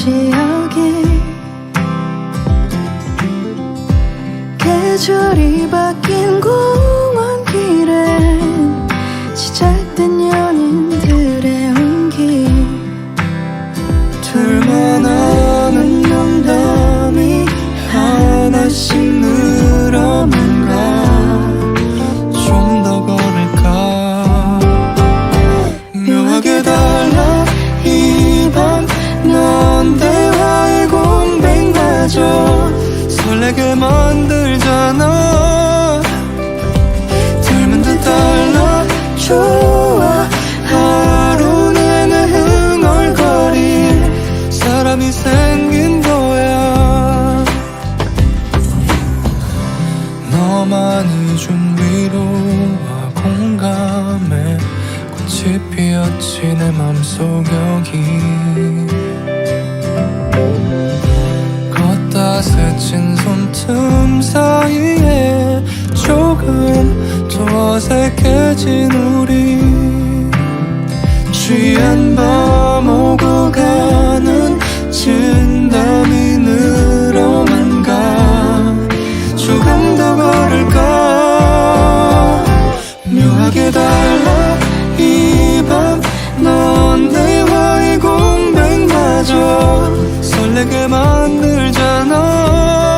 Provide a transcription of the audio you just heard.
다시 여기. 계절이 바뀐 곳. 너만이 준 위로와 공감에 꽃이 피었지 내 맘속 여기. 걷다 스친 손틈 사이에 조금 더 어색해진 내게 만들잖아.